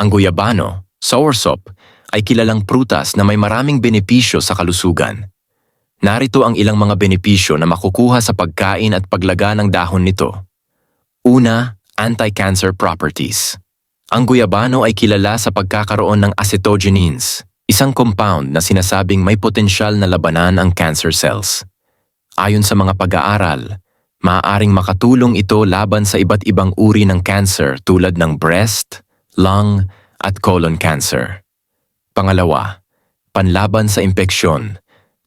Ang guyabano, soursop, ay kilalang prutas na may maraming benepisyo sa kalusugan. Narito ang ilang mga benepisyo na makukuha sa pagkain at paglaga ng dahon nito. Una, anti-cancer properties. Ang guyabano ay kilala sa pagkakaroon ng acetogenins, isang compound na sinasabing may potensyal na labanan ang cancer cells. Ayon sa mga pag-aaral, maaaring makatulong ito laban sa iba't ibang uri ng cancer tulad ng breast, lung, at colon cancer. Pangalawa, panlaban sa impeksyon.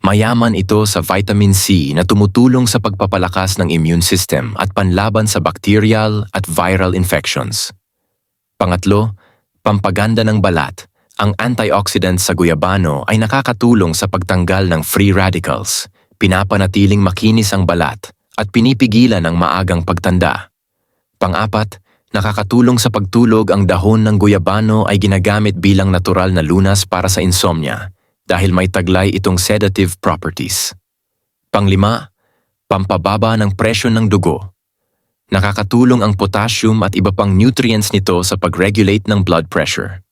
Mayaman ito sa vitamin C na tumutulong sa pagpapalakas ng immune system at panlaban sa bacterial at viral infections. Pangatlo, pampaganda ng balat. Ang antioxidants sa guyabano ay nakakatulong sa pagtanggal ng free radicals, pinapanatiling makinis ang balat, at pinipigilan ang maagang pagtanda. Pang-apat, nakakatulong sa pagtulog ang dahon ng guyabano ay ginagamit bilang natural na lunas para sa insomnia dahil may taglay itong sedative properties. Panglima, pampababa ng presyon ng dugo. Nakakatulong ang potassium at iba pang nutrients nito sa pag-regulate ng blood pressure.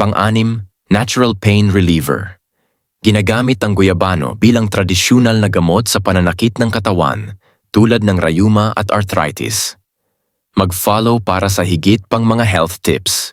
Pang-anim, natural pain reliever. Ginagamit ang guyabano bilang tradisyonal na gamot sa pananakit ng katawan tulad ng rayuma at arthritis. Mag-follow para sa higit pang mga health tips.